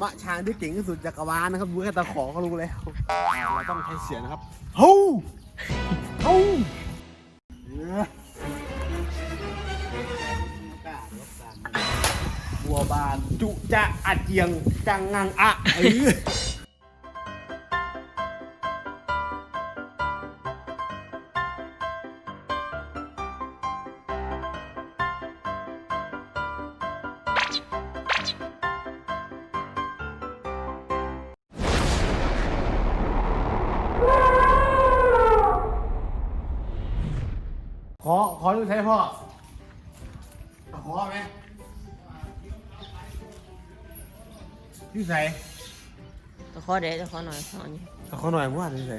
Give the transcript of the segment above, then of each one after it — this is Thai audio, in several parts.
มะช้างที่เก่งที่สุดจักรวาลนะครับดูแค่ตะขอก็รู้แล้วเราต้องใช้เสียงนะครับเฮ้าเฮ้าเออบัวบานจุจะอาเจียงจังงังอะเออ อขอดูใช้พ่อขอไหมที่ใส่ตะขอเด็ตะขอหน่อยขอนี่ขอหน่อยว่าที่ใส่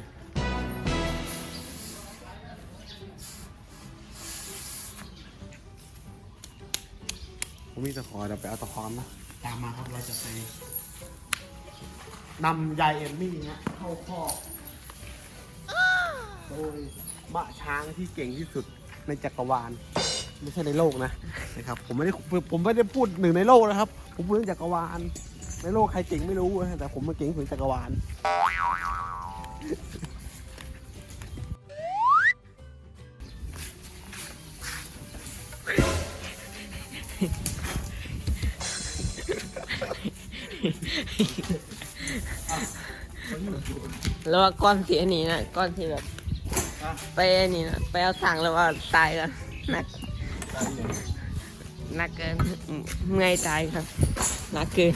ผมมีตะขอเดี๋ยวไปเอาตะขอมาตามมาครับเราจะไปนำยายเอมมี่นะเข้าคอกโดยมะช้างที่เก่งที่สุด ในจักรวาล ไม่ใช่ในโลกนะนะครับผมไม่ได้ผมไม่ได้พูดหนึ่งในโลกนะครับ ผมพูดเรื่องจักรวาล ในโลกใครเก่งไม่รู้นะแต่ผมมาเก่งถึงจักรวาลแล้วก้อนที่อันนี้นะก้อนที่แบบ ไปอันนี้นะไปเอาสั่งแล้วว่าตายกันหนักหนักเกินเมื่อยตายครับหนักเกิน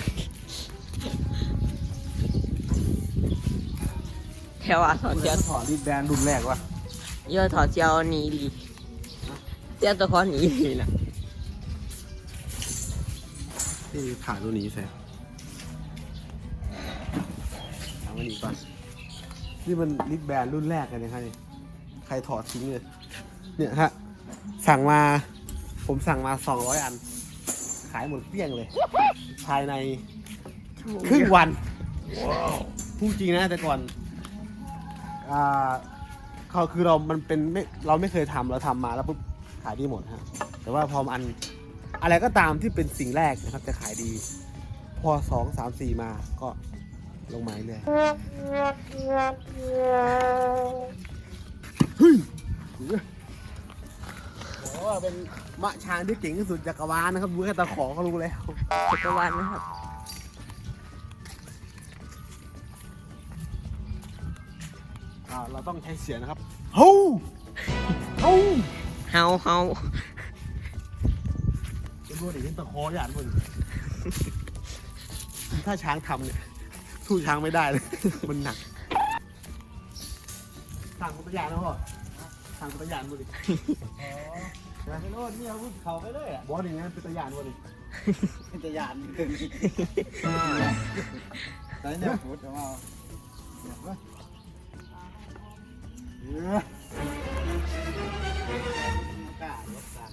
แถวอาถอนเจียวถอดรีดแบนรุ่นแรกวะเยอะถอดเจียวหนีดีเจียวตะขอหนีดีนะที่ขาตัวนี้ใส่เอามานี่ก่อนนี่มันรีดแบนรุ่นแรกเลยนะครับนี่ ใครถอดทิ้งเลย เนี่ยฮะ สั่งมา ผมสั่งมา 200 อัน ขายหมดเกลี้ยงเลย ภายในครึ่งวันพูดจริงนะแต่ก่อน อ่าเขาคือเรามันเป็นไม่เราไม่เคยทำเราทำมาแล้วปุ๊บขายดีหมดฮะ แต่ว่าพออันอะไรก็ตามที่เป็นสิ่งแรกนะครับจะขายดี พอสองสามสี่มาก็ลงไมาเรื่อย บอกว่าเป็นมะช้างที่เก่งที่สุดจักรวาลนะครับดูแค่ตะขอก็รู้แล้วจักรวาลนะครับอ่าเราต้องใช้เสียงนะครับเฮ้าเฮ้าเฮาเฮาจะดูดิเห็นตะขออย่างมึงถ้าช้างทำเนี่ยสู้ช้างไม่ได้เลยมันหนักสั่งกุตยานนะพ่อสั่งกุตยานดูดิ ไปโน่นนี่เอาวุธเขาไปเลยอะบอสอย่างงั้นเป็นตะยานวะดิเป็นจะยานถึงแต่เนี่ยพุทธเอามาเนี่ยเว้ยเออกล้ายกกัน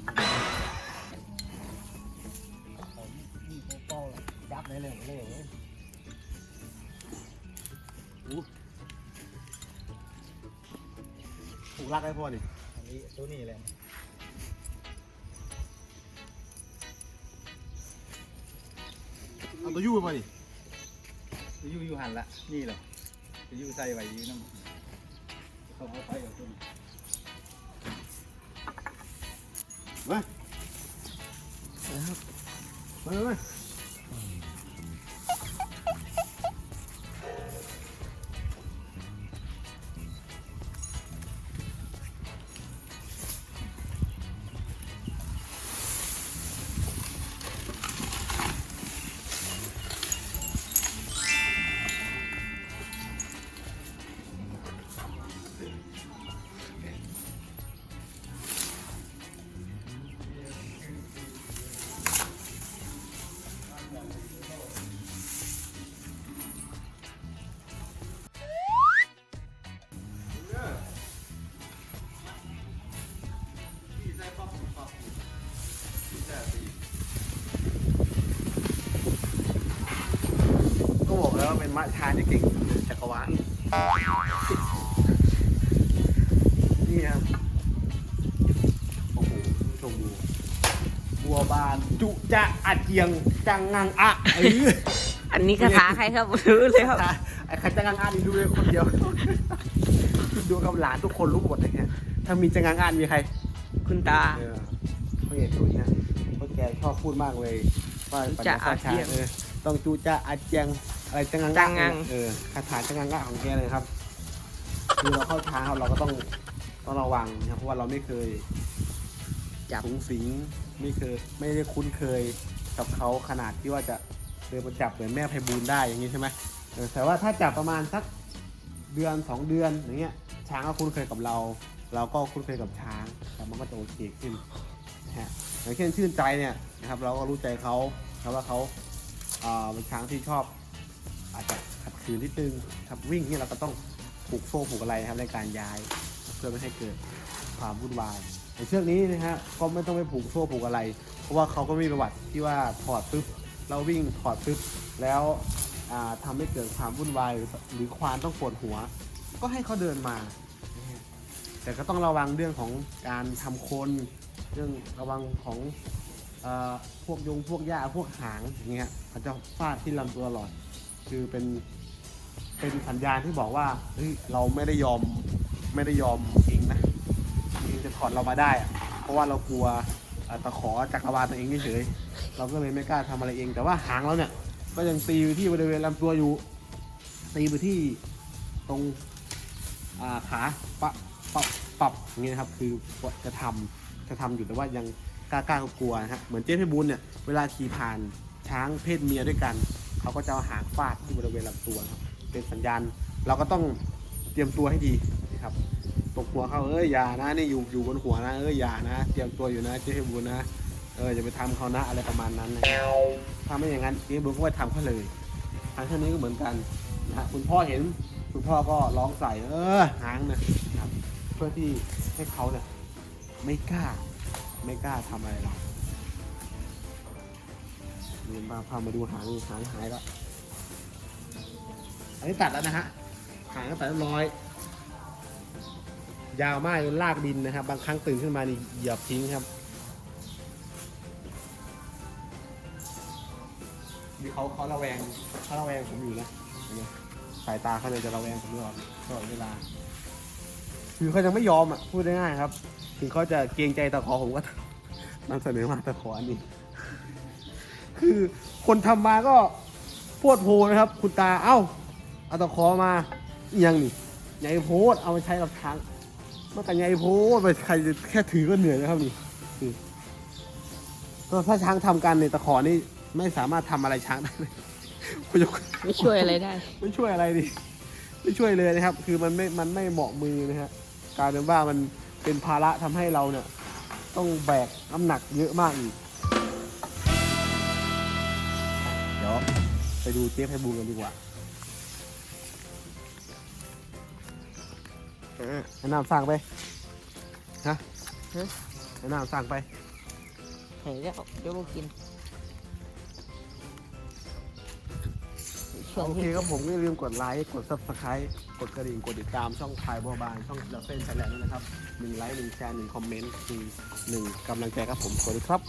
ผมมีโปโป้เลยจับได้เลยเลยเว้ยถูกรักไอ้พ่อนี่อันนี้ตัวนี้เลย เอาตัวยู่ไปป่ะนี่จะอยู่อยู่หันละ นี่เหรอจะอยู่ใส่ไว้อยู่น้ำเขาเอาไปเอาตัวนี้มามามาก็ บอกแล้วว่าเป็นมะชาที่เก่งที่สุดในจักรวาลนี่ครับโอ้โหชมดูบัวบานจุจะอาเจียงจังงังอะเอออันนี้คาถาใครครับรู้เลยครับไอ้ใครจะงางอ่านนี่ดูเลยคนเดียว ดูกับหลานทุกคนรู้หมดเลยเนี่ยถ้ามีจะงางอ่านมีใคร คุณตาเออไม่เห็นตุยนะเพราะแกชอบพูดมากเลยว่าจูจะอาเจียงเออต้องจูจะอาเจียง อะไรจะงางจังงัง เออคาถาจะงางะของแกเลยครับ คือเราเข้าช้างครับเราก็ต้องต้องระวังนะครับเพราะว่าเราไม่เคยจับสูงสิงไม่เคย ไม่ได้คุ้นเคยกับเขาขนาดที่ว่าจะเดินมาจับเหมือนแม่ไพบูลย์ได้อย่างนี้ใช่ไหมเออแต่ว่าถ้าจับประมาณสักเดือนสองเดือนอย่างเงี้ย ช้างก็คุ้นเคยกับเรา เราก็คุ้นเคยกับช้างแต่มันก็จะโอเคขึ้นนะฮะอย่างเช่นชื่นใจเนี่ยนะครับ เราก็รู้ใจเขาครับว่าเขาอ่าเป็นช้างที่ชอบอาจ จะขัดขืนนิดนึงครับวิ่งเนี่ยเราก็ต้องผูกโซ่ผูกอะไรนะครับในการย้าย เพื่อไม่ให้เกิดความวุ่นวายในเชือกนี้นะฮะก็ไม่ต้องไปผูกโซ่ผูกอะไร เพราะว่าเขาก็มีประวัติที่ว่าถอดปุ๊บเราวิ่งถอดปุ๊บแล้วอ่าทำให้เกิดความวุ่นวายหรือควานต้องปวดหัว ก็ให้เขาเดินมา แต่ก็ต้องระวังเรื่องของการทำโคน เรื่องระวังของอพวกยงพวกหญ้าพวกหางอย่างเงี้ยเขาจะฟาดที่ลำตัวตลอด คือเป็น เป็นสัญญาณที่บอกว่าเฮ้ยเราไม่ได้ยอมไม่ได้ยอมเองนะเองจะถอดเรามาได้อะเพราะว่าเรากลัวตะขอจักรวาลตัวเองเฉยเราก็เลยไม่กล้าทำอะไรเอง แต่ว่าหางเราเนี่ยก็ยังตีไปที่บริเวณลำตัวอยู่ตีไปที่ตรงาขาปะปรับปรับอย่างเงี้ยนะครับคือจะทำจะทำอยู่แต่ว่ายังกล้ากล้ากลัวนะฮะเหมือนเจ๊เพชรบุญเนี่ยเวลาขี่ผ่านช้างเพศเมียด้วยกัน เขาก็จะเอาหางฟาดที่บริเวณลำตัวครับ เป็นสัญญาณ เราก็ต้องเตรียมตัวให้ดีนะครับตกหัวเขาเอ้ยอย่านะนี่อยู่อยู่บนหัวนะเอ้ยอย่านะ เตรียมตัวอยู่นะเจ๊บุญนะเอออย่าไปทำเขานะอะไรประมาณนั้นนะครับถ้าไม่อย่างนั้นเจ๊บุญก็ไปทำเขาเลยทางเท่านี้ก็เหมือนกันนะฮะคุณพ่อเห็นคุณพ่อก็ร้องใส่เออหางนะครับ เพื่อที่ให้เขาเนี่ยไม่กล้า ไม่กล้าทำอะไรเราเดินมาพามาดูหางหางหายแล้ว อันนี้ตัดแล้วนะฮะหางก็ตัดเรียบร้อย ยาวมากจนลากดินนะครับ บางครั้งตื่นขึ้นมานี่เหยียบทิ้งครับมีเขาเขาระแวงเขาระแวงผมอยู่นะสายตาเขาเลยจะระแวงผมตลอดตลอดเวลา คือเขายังไม่ยอมอะพูดง่ายๆครับ ถึงเขาจะเกรงใจตะขอผมก็นำเสนอมาตะขออันนี้ คือคนทำมาก็โพดโพนะครับ คุณตาเอ้า เอาตะขอมาอิหยังนี่ใหญ่โพดเอามาใช้กับช้างมันกันใหญ่โพดไปใครจะแค่ถือก็เหนื่อยแล้วครับนี่คือถ้าช้างทำกันในยตะขอนี่ไม่สามารถทำอะไรช้างได้เลยคุณยกไม่ช่วยอะไรได้ ไม่ช่วยอะไรดิไม่ช่วยเลยนะครับ คือมันไม่มันไม่เหมาะมือนะฮะกลายเป็นว่ามันเป็นภาระทำให้เราเนี่ย ต้องแบกน้ำหนักเยอะมากอีกเดี๋ยวไปดูเจ๊ไพบูลย์กันดีกว่า เออแนะนำสั่งไป ฮะฮะแนะนำสั่งไปเห็นแล้วเดี๋ยวมากินช่วงโอเคที่ครับผมก็อย่าลืมกดไลค์ กด subscribe กดกระดิ่ง กดติดตามช่องพายบัวบาน ช่องเราเส้นแชร์แลนด์ด้วยนะครับหนึ่งไลค์หนึ่งแชร์หนึ่งคอมเมนต์คือหนึ่งกำลังใจครับผม สวัสดีครับ